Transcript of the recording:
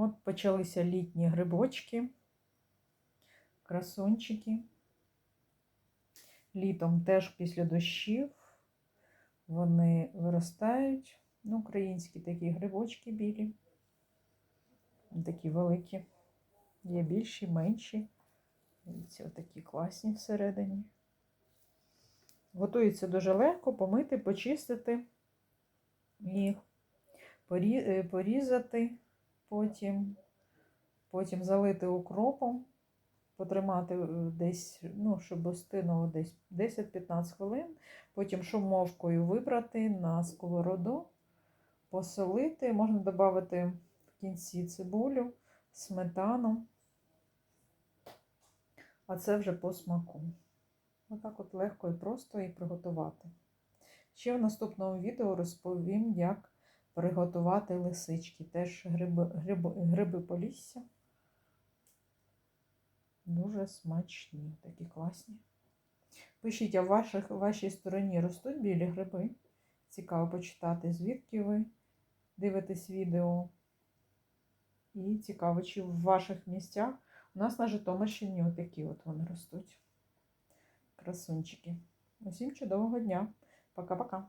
От почалися літні грибочки, красунчики. Літом теж після дощів вони виростають. Ну, українські такі грибочки білі, такі великі. Є більші, менші. Дивіться, отакі класні всередині. Готується дуже легко помити, почистити їх, е, порізати, потім, потім залити укропом, потримати е, десь, ну, щоб остинуло десь 10-15 хвилин, потім шумовкою вибрати на сковороду, посолити, можна додати в кінці цибулю, сметану, а це вже по смаку. Отак от легко і просто і приготувати. Ще в наступному відео розповім, як приготувати лисички. Теж гриби, гриби, гриби полісся. Дуже смачні, такі класні. Пишіть, а в ваших, вашій стороні ростуть білі гриби. Цікаво почитати, звідки ви дивитесь відео. І цікаво, чи в ваших місцях у нас на Житомирщині отакі от вони ростуть. Красунчики. Усім чудового дня. Пока-пока.